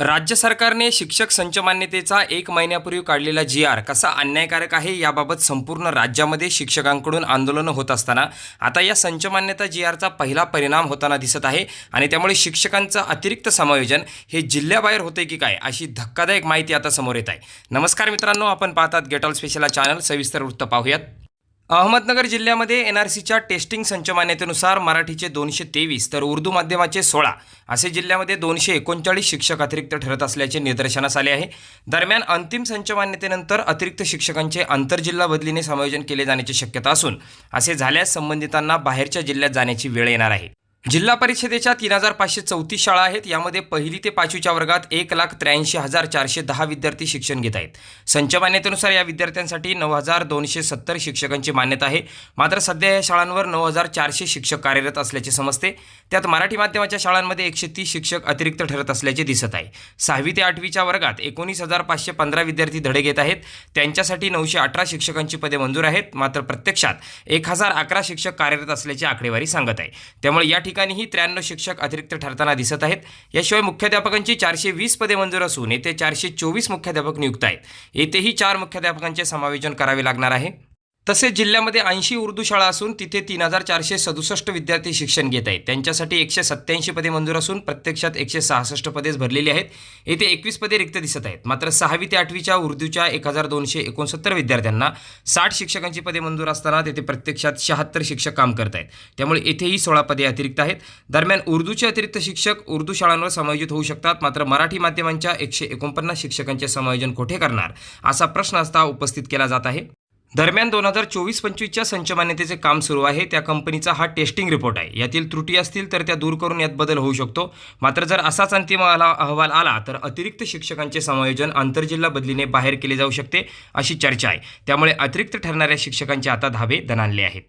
राज्य सरकारने शिक्षक संच मान्यतेचा एक महिन्यापूर्वी काढलेला जी आर कसा अन्यायकारक आहे याबाबत संपूर्ण राज्यामध्ये शिक्षकांकडून आंदोलनं होत असताना आता या संच मान्यता जी आरचा पहिला परिणाम होताना दिसत आहे आणि त्यामुळे शिक्षकांचं अतिरिक्त समायोजन हे जिल्ह्याबाहेर होते की काय अशी धक्कादायक माहिती आता समोर येत आहे. नमस्कार मित्रांनो आपण पाहतात गेट ऑल स्पेशल चॅनल सविस्तर वृत्त पाहूयात. अहमदनगर जिल्ह्यामध्ये एन आर सीच्या टेस्टिंग संचमान्यतेनुसार मराठीचे दोनशे तेवीस तर उर्दू माध्यमाचे सोळा असे जिल्ह्यामध्ये दोनशे एकोणचाळीस शिक्षक अतिरिक्त ठरत असल्याचे निदर्शनास आले आहे. दरम्यान अंतिम संचमान्यतेनंतर अतिरिक्त शिक्षकांचे आंतरजिल्हा बदलीने समायोजन केले जाण्याची शक्यता असून असे झाल्यास संबंधितांना बाहेरच्या जिल्ह्यात जाण्याची वेळ येणार आहे. जिल्हा परिषदेच्या तीन हजार पाचशे चौतीस शाळा आहेत. यामध्ये पहिली ते पाचवीच्या वर्गात एक लाख त्र्याऐंशी हजार चारशे दहा विद्यार्थी शिक्षण घेत आहेत. संच मान्यतेनुसार या विद्यार्थ्यांसाठी नऊ हजार दोनशे सत्तर शिक्षकांची मान्यता आहे. मात्र सध्या या शाळांवर नऊ हजार चारशे शिक्षक कार्यरत असल्याचे समजते. त्यात मराठी माध्यमाच्या शाळांमध्ये एकशे तीस शिक्षक अतिरिक्त ठरत असल्याचे दिसत आहे. सहावी ते आठवीच्या वर्गात एकोणीस हजार पाचशे पंधरा विद्यार्थी धडे घेत आहेत. त्यांच्यासाठी नऊशे अठरा शिक्षकांची पदे मंजूर आहेत. मात्र प्रत्यक्षात एक हजार अकरा शिक्षक कार्यरत असल्याची आकडेवारी सांगत आहे. त्यामुळे या ठिकाणी ठिकाणीही त्र्याण्णव शिक्षक अतिरिक्त ठरताना दिसत आहेत. याशिवाय मुख्याध्यापकांची चारशे वीस पदे मंजूर असून येथे चारशे चोवीस मुख्याध्यापक नियुक्त आहेत. येथेही चार मुख्याध्यापकांचे समायोजन करावे लागणार आहे. तसेच जिल्ह्यामध्ये ऐंशी उर्दू शाळा असून तिथे तीन हजार चारशे सदुसष्ट विद्यार्थी शिक्षण घेत आहेत. त्यांच्यासाठी एकशे सत्त्याऐंशी पदे मंजूर असून प्रत्यक्षात एकशे सहासष्ट पदेच भरलेली आहेत. येथे एकवीस पदे रिक्त दिसत आहेत. मात्र सहावी ते आठवीच्या उर्दूच्या एक हजार दोनशे एकोणसत्तर विद्यार्थ्यांना साठ शिक्षकांची पदे मंजूर असताना तेथे प्रत्यक्षात शहात्तर शिक्षक काम करत आहेत. त्यामुळे येथेही सोळा पदे अतिरिक्त आहेत. दरम्यान उर्दूचे अतिरिक्त शिक्षक उर्दू शाळांवर समायोजित होऊ शकतात. मात्र मराठी माध्यमांच्या एकशे एकोणपन्नास शिक्षकांचे समायोजन कोठे करणार? असा प्रश्न असता उपस्थित केला जात आहे. दरम्यान दोन हजार चोवीस पंचवीसच्या संचमान्यतेचे काम सुरू आहे. त्या कंपनीचा हा टेस्टिंग रिपोर्ट आहे. यातील त्रुटी असतील तर त्या दूर करून यात बदल होऊ शकतो. मात्र जर असाच अंतिम आला अहवाल आला तर अतिरिक्त शिक्षकांचे समायोजन आंतरजिल्हा बदलीने बाहेर केले जाऊ शकते अशी चर्चा आहे. त्यामुळे अतिरिक्त ठरणाऱ्या शिक्षकांचे आता धाबे दणाणले आहेत.